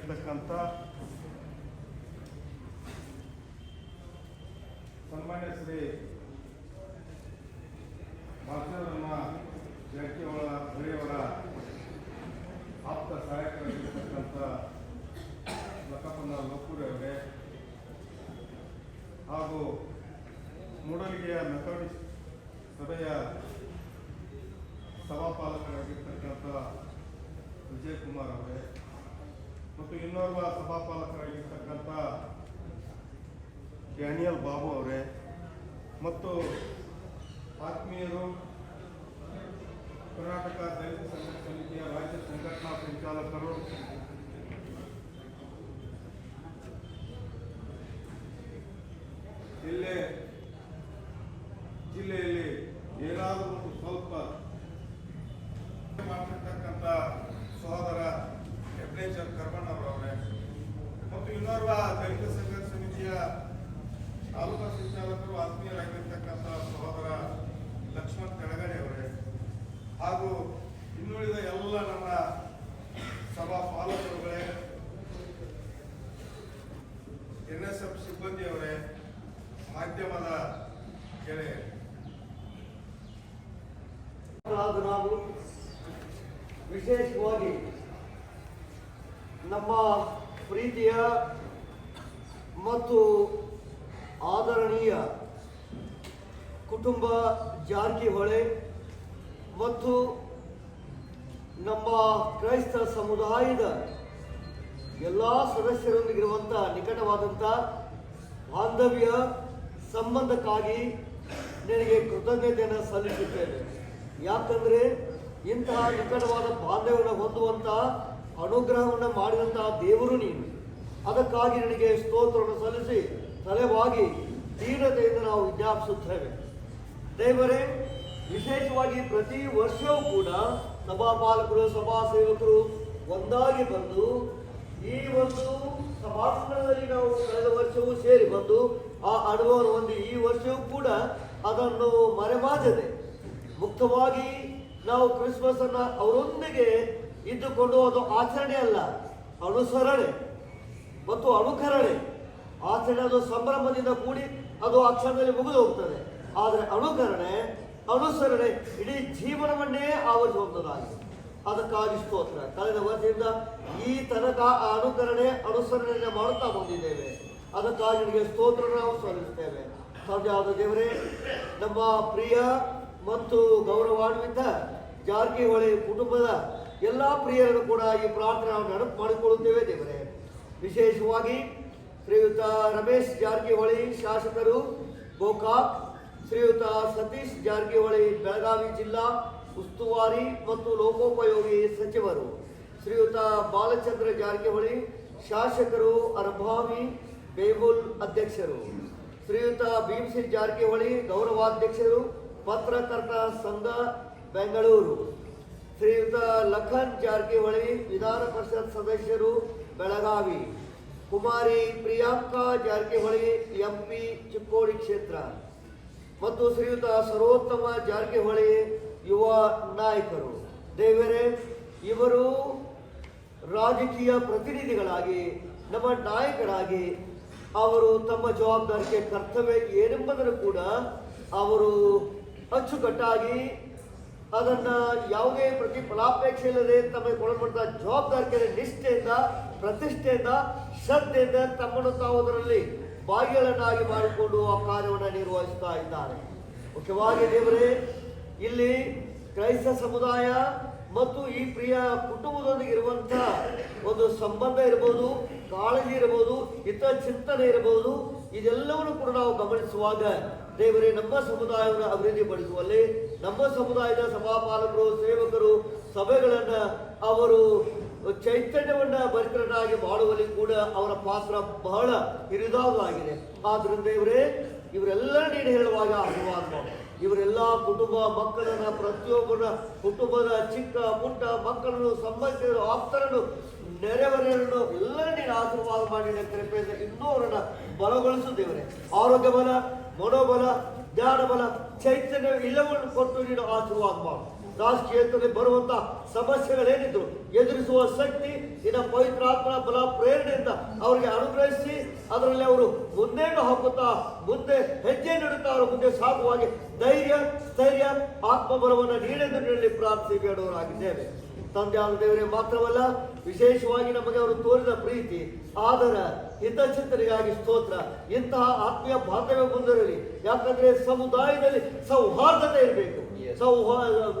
ಇರ್ತಕ್ಕಂಥ ಸನ್ಮಾನ್ಯ ಶ್ರೀ ಭಾಷರಮ್ಮ ಜಾರಕಿಹೊಳ ಬರೆಯವರ ಆಪ್ತ ಸಹಾಯಕರಾಗಿರ್ತಕ್ಕಂಥ ಲಕ್ಕಪ್ಪನ ಲೋಕೂರಿ ಅವರೇ ಹಾಗೂ ಮೂಡಲಿಗೆಯ ನಕಡಿ ಸಭೆಯ ಸಭಾಪಾಲಕರಾಗಿರ್ತಕ್ಕಂಥ ವಿಜಯ್ ಕುಮಾರ್ ಅವರೇ. ಮತ್ತು ಇನ್ನೋರ್ವ ಸಭಾಪಾಲಕರಾಗಿರ್ತಕ್ಕಂಥ ಡ್ಯಾನಿಯಲ್ ಬಾಬು ಅವರೇ ಮತ್ತು ಆತ್ಮೀಯರು ಕರ್ನಾಟಕ ದಲಿತ ಸಂಘಟನೆಯ ಸಮಿತಿಯ ರಾಜ್ಯ ಸಂಘಟನಾ ಸಂಚಾಲಕರು ಜಿಲ್ಲೆ ಜಿಲ್ಲೆಯಲ್ಲಿ ಏನಾದರೂ ಒಂದು ಸ್ವಲ್ಪ ಮಾಡ್ತಿರ್ತಕ್ಕಂಥ ಸಹೋದರ ಹೆಬ್ನೇಚರ್ ಕರ್ಮಣ್ಣವರವರೇ ಮತ್ತು ಇನ್ನೋರ್ವ ದಲಿತ ಸಂಘರ್ಷ ಸಮಿತಿಯ ತಾಲೂಕು ಸಂಚಾಲಕರು ಆತ್ಮೀಯರಾಗಿರ್ತಕ್ಕಂಥ ಸಹೋದರ ಲಕ್ಷ್ಮಣ್ ತೆಳಗಡೆ ಅವರೇ. ಹಾಗೂ ಇನ್ನುಳಿದ ಎಲ್ಲ ನಮ್ಮ ಸಭಾ ಪಾಲಕರುಗಳೇ ಎನ್ ಎಸ್ ಎಫ್ ಸಿಬ್ಬಂದಿಯವರೇ ಮಾಧ್ಯಮದ ನಾವು ವಿಶೇಷವಾಗಿ ನಮ್ಮ ಪ್ರೀತಿಯ ಮತ್ತು ಆದರಣೀಯ ಕುಟುಂಬ ಜಾರಕಿಹೊಳೆ ಮತ್ತು ನಮ್ಮ ಕ್ರೈಸ್ತ ಸಮುದಾಯದ ಎಲ್ಲ ಸದಸ್ಯರೊಂದಿಗಿರುವಂಥ ನಿಕಟವಾದಂಥ ಬಾಂಧವ್ಯ ಸಂಬಂಧಕ್ಕಾಗಿ ನಿನಗೆ ಕೃತಜ್ಞತೆಯನ್ನು ಸಲ್ಲಿಸುತ್ತೇನೆ. ಯಾಕಂದರೆ ಇಂತಹ ನಿಕಟವಾದ ಬಾಂಧವ್ಯವನ್ನು ಹೊಂದುವಂಥ ಅನುಗ್ರಹವನ್ನು ಮಾಡಿದಂತಹ ದೇವರು ನೀನು. ಅದಕ್ಕಾಗಿ ನಿನಗೆ ಸ್ತೋತ್ರವನ್ನು ಸಲ್ಲಿಸಿ ತಲೆವಾಗಿ ದೀನತೆಯಿಂದ ನಾವು ವಿಜ್ಞಾಪಿಸುತ್ತೇವೆ ದೇವರೇ, ವಿಶೇಷವಾಗಿ ಪ್ರತಿ ವರ್ಷವೂ ಕೂಡ ಸಭಾಪಾಲಕರು ಸಭಾ ಸೇವಕರು ಒಂದಾಗಿ ಬಂದು ಈ ಒಂದು ಸಭಾಂಗಣದಲ್ಲಿ ನಾವು ಕಳೆದ ವರ್ಷವೂ ಸೇರಿ ಬಂದು ಆ ಅನುಭವವನ್ನು ಹೊಂದಿ ಈ ವರ್ಷವೂ ಕೂಡ ಅದನ್ನು ಮರೆಮಾಚದೆ ಮುಕ್ತವಾಗಿ ನಾವು ಕ್ರಿಸ್ಮಸ್ ಅನ್ನ ಅವರೊಂದಿಗೆ ಇದ್ದುಕೊಂಡು ಅದು ಆಚರಣೆ ಅಲ್ಲ. ಅನುಸರಣೆ. ಮತ್ತು ಅನುಕರಣೆ. ಆಚರಣೆ ಅದು ಸಂಭ್ರಮದಿಂದ ಕೂಡಿ ಅದು ಆ ಕ್ಷಣದಲ್ಲಿ ಮುಗಿದು ಹೋಗ್ತದೆ. ಆದರೆ ಅನುಕರಣೆ, ಅನುಸರಣೆ ಇಡೀ ಜೀವನವನ್ನೇ ಆವರಿಸುವಂಥದ್ದಾಗಿದೆ. ಅದಕ್ಕಾಗಿ ಸ್ತೋತ್ರ. ಕಳೆದ ವರ್ಷದಿಂದ ಈ ತನಕ ಆ ಅನುಕರಣೆ, ಅನುಸರಣೆಯನ್ನು ಮಾಡುತ್ತಾ ಬಂದಿದ್ದೇವೆ. ಅದಕ್ಕಾಗಿ ನಿಮಗೆ ಸ್ತೋತ್ರ ನಾವು ಸಲ್ಲಿಸ್ತೇವೆ ಸೌಜಾದ ದೇವರೇ, ನಮ್ಮ ಪ್ರಿಯ ಮತ್ತು ಗೌರವಾನ್ವಿತ ಜಾರಕಿಹೊಳಿ ಕುಟುಂಬದ ಎಲ್ಲ ಪ್ರಿಯರನ್ನು ಕೂಡ ಈ ಪ್ರಾರ್ಥನೆ ನಾವು ನೆನಪು ಮಾಡಿಕೊಳ್ಳುತ್ತೇವೆ ದೇವರೇ. ವಿಶೇಷವಾಗಿ ಶ್ರೀಯುತ ರಮೇಶ್ ಜಾರಕಿಹೊಳಿ ಶಾಸಕರು, ಗೋಕಾಕ್, ಶ್ರೀಯುತ ಸತೀಶ್ ಜಾರಕಿಹೊಳಿ, ಬೆಳಗಾವಿ ಜಿಲ್ಲಾ ಉಸ್ತುವಾರಿ ಮತ್ತು ಲೋಕೋಪಯೋಗಿ ಸಚಿವರು, ಶ್ರೀಯುತ ಬಾಲಚಂದ್ರ ಜಾರಕಿಹೊಳಿ ಶಾಸಕರು, ಅರಭಾವಿ ಬೇಬುಲ್ ಅಧ್ಯಕ್ಷರು, ಶ್ರೀಯುತ ಭೀಮಸಿಂಗ್ ಜಾರಕಿಹೊಳಿ ಗೌರವಾಧ್ಯಕ್ಷರು, ಪತ್ರಕರ್ತ ಸಂಘ, ಬೆಂಗಳೂರು. ಶ್ರೀಯುತ ಲಖನ್ ಜಾರಕಿಹೊಳಿ, ವಿಧಾನ ಪರಿಷತ್ ಸದಸ್ಯರು, ಬೆಳಗಾವಿ. ಕುಮಾರಿ ಪ್ರಿಯಾಂಕಾ ಜಾರಕಿಹೊಳಿ, ಎಂಪಿ ಚಿಕ್ಕೋಡಿ ಕ್ಷೇತ್ರ. ಮತ್ತು ಶ್ರೀಯುತ ಸರ್ವೋತ್ತಮ ಜಾರಕಿಹೊಳಿ, ಯುವ ನಾಯಕರು. ದೇವರೇ, ಇವರು ರಾಜಕೀಯ ಪ್ರತಿನಿಧಿಗಳಾಗಿ, ನಮ್ಮ ನಾಯಕರಾಗಿ, ಅವರು ತಮ್ಮ ಜವಾಬ್ದಾರಿಕೆ ಕರ್ತವ್ಯ ಏನೆಂಬುದನ್ನು ಕೂಡ ಅವರು ಅಚ್ಚುಕಟ್ಟಾಗಿ ಅದನ್ನ ಯಾವುದೇ ಪ್ರತಿಫಲಾಪೇಕ್ಷೆ ಇಲ್ಲದೆ ತಮಗೆ ಕೊಡಲ್ಪಟ್ಟ ಜವಾಬ್ದಾರಿಕೆಯ ನಿಷ್ಠೆಯಿಂದ, ಪ್ರತಿಷ್ಠೆಯಿಂದ, ಶ್ರದ್ಧೆಯಿಂದ ತಮ್ಮನ್ನು ತಾವು ಅದರಲ್ಲಿ ಭಾಗಿಗಳನ್ನಾಗಿ ಮಾಡಿಕೊಂಡು ಆ ಕಾರ್ಯವನ್ನು ನಿರ್ವಹಿಸ್ತಾ ಇದ್ದಾರೆ. ಮುಖ್ಯವಾಗಿ ದೇವರೇ, ಇಲ್ಲಿ ಕ್ರೈಸ್ತ ಸಮುದಾಯ ಮತ್ತು ಈ ಪ್ರಿಯ ಕುಟುಂಬದೊಂದಿಗೆ ಇರುವಂತ ಒಂದು ಸಂಬಂಧ ಇರಬಹುದು ಕಾಳಜಿ ಇರಬಹುದು ಹಿತ ಚಿಂತನೆ ಇರಬಹುದು ಇದೆಲ್ಲವನ್ನು ಕೂಡ ನಾವು ಗಮನಿಸುವಾಗ ದೇವರೇ, ನಮ್ಮ ಸಮುದಾಯವನ್ನು ಅಭಿವೃದ್ಧಿಪಡಿಸುವಲ್ಲಿ ನಮ್ಮ ಸಮುದಾಯದ ಸಭಾಪಾಲಕರು, ಸೇವಕರು, ಸಭೆಗಳನ್ನು ಅವರು ಚೈತನ್ಯವನ್ನ ಭರಿತರನ್ನಾಗಿ ಮಾಡುವಲ್ಲಿ ಕೂಡ ಅವರ ಪಾತ್ರ ಬಹಳ ಹಿರಿದಾಗಿದೆ ಆದ್ರಿಂದ ಇವರೇ ಇವರೆಲ್ಲ ನೀನು ಹೇಳುವಾಗ ಆಶೀರ್ವಾದ ಇವರೆಲ್ಲ ಕುಟುಂಬ ಮಕ್ಕಳನ್ನ ಪ್ರತಿಯೊಬ್ಬರ ಕುಟುಂಬದ ಚಿಕ್ಕ, ಪುಟ್ಟ ಮಕ್ಕಳನ್ನು ಸಂಬಂಧಿಸಿದರು ಆಪ್ತರನ್ನು ನೆರೆಹೊರೆಯನ್ನು ಎಲ್ಲ ನೀನು ಆಶೀರ್ವಾದ ಮಾಡಿದ ಕೃಪೆಯಿಂದ ಇನ್ನೂ ಅವರನ್ನ ಬಲಗೊಳಿಸು ದೇವರೇ. ಆರೋಗ್ಯ ಬಲ ಮನೋಬಲ ಜ್ಞಾನ ಬಲ ಚೈತನ್ಯ ಇಲ್ಲವನ್ನು ಕೊಟ್ಟು ನೀನು ಆಶೀರ್ವಾದ ರಾಜಕೀಯದಲ್ಲಿ ಬರುವಂತ ಸಮಸ್ಯೆಗಳೇನಿದ್ರು ಎದುರಿಸುವ ಶಕ್ತಿ ನಿನ್ನ ಪವಿತ್ರಾತ್ಮನ ಬಲ ಪ್ರೇರಣೆಯಿಂದ ಅವರಿಗೆ ಅನುಗ್ರಹಿಸಿ, ಅದರಲ್ಲಿ ಅವರು ಮುಂದೇನು ಹಾಕುತ್ತಾ, ಮುಂದೆ ಹೆಜ್ಜೆ ನೀಡುತ್ತಾ, ಅವರು ಮುಂದೆ ಸಾಗುವಾಗಿ ಧೈರ್ಯ, ಸ್ಥೈರ್ಯ, ಆತ್ಮಬಲವನ್ನು ನೀಡೆಂದು ನೀಡಲಿ ಪ್ರಾರ್ಥನೆ ಬೇಡವರಾಗಿದ್ದೇವೆ. ತಂದೆ ಆದ ದೇವರೇ ಮಾತ್ರವಲ್ಲ ವಿಶೇಷವಾಗಿ ನಮಗೆ ಅವರು ತೋರಿದ ಪ್ರೀತಿ ಆದರ ಹಿತಚಿಂತನೆಗಾಗಿ ಸ್ತೋತ್ರ. ಇಂತಹ ಆತ್ಮೀಯ ಬಾಂಧವ್ಯ ಮುಂದಿರಲಿ ಯಾಕಂದ್ರೆ ಸಮುದಾಯದಲ್ಲಿ ಸೌಹಾರ್ದತೆ ಇರಬೇಕು.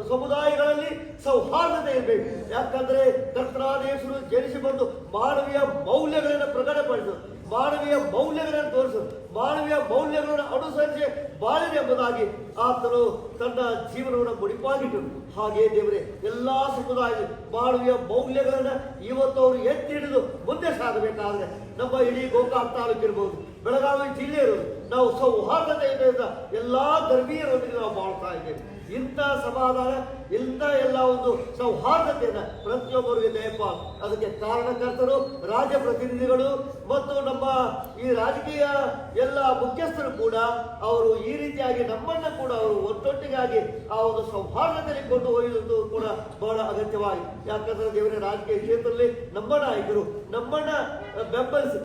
ಸಮುದಾಯಗಳಲ್ಲಿ ಸೌಹಾರ್ದತೆ ಇರಬೇಕು. ಯಾಕಂದ್ರೆ ಕರ್ತನಾದೇಶರು ಜನಿಸಿ ಬಂದು ಮಾನವೀಯ ಮೌಲ್ಯಗಳನ್ನು ಪ್ರಕಟಪಡಿಸು ಮಾನವೀಯ ಮೌಲ್ಯಗಳನ್ನು ತೋರಿಸು, ಮಾನವೀಯ ಮೌಲ್ಯಗಳನ್ನು ಅನುಸರಿಸಿ ಬಾಳಿದೆ ಎಂಬುದಾಗಿ ಆತನು ತನ್ನ ಜೀವನವನ್ನು ಮುಡಿಪಾಗಿಟ್ಟರು ಹಾಗೆ ದೇವರೇ, ಎಲ್ಲಾ ಸಮುದಾಯದ ಮಾನವೀಯ ಮೌಲ್ಯಗಳನ್ನ ಇವತ್ತು ಅವರು ಎತ್ತಿ ಹಿಡಿದು ಮುಂದೆ ಸಾಗಬೇಕಾದ್ರೆ ನಮ್ಮ ಇಡೀ ಗೋಕಾಕ್ ತಾಲೂಕು ಇರ್ಬೋದು, ಬೆಳಗಾವಿ ಜಿಲ್ಲೆ ಇರೋದು ನಾವು ಸೌಹಾರ್ದತೆಯಿಂದ ಎಲ್ಲಾ ಧರ್ಮೀಯರೊಂದಿಗೆ ನಾವು ಮಾಡ್ತಾ ಇದ್ದೇವೆ. ಇಂಥ ಸಮಾಧಾನ, ಇಂಥ ಎಲ್ಲ ಒಂದು ಸೌಹಾರ್ದತೆಯನ್ನ ಪ್ರತಿಯೊಬ್ಬರಿಗೆ ದಯಪ ಅದಕ್ಕೆ ಕಾರಣಕರ್ತರು ರಾಜ್ಯ ಪ್ರತಿನಿಧಿಗಳು ಮತ್ತು ನಮ್ಮ ಈ ರಾಜಕೀಯ ಎಲ್ಲ ಮುಖ್ಯಸ್ಥರು ಕೂಡ ಅವರು ಈ ರೀತಿಯಾಗಿ ನಮ್ಮನ್ನ ಕೂಡ ಅವರು ಒಟ್ಟೊಟ್ಟಿಗಾಗಿ ಆ ಒಂದು ಸೌಹಾರ್ದತೆಯಲ್ಲಿ ಕೊಂಡು ಒಯ್ಯುವುದು ಕೂಡ ಬಹಳ ಅಗತ್ಯವಾಗಿ. ಯಾಕಂದ್ರೆ ದೇವರ, ರಾಜಕೀಯ ಕ್ಷೇತ್ರದಲ್ಲಿ ನಮ್ಮ ನಾಯಕರು ನಮ್ಮನ್ನ ಬೆಂಬಲಿಸಿ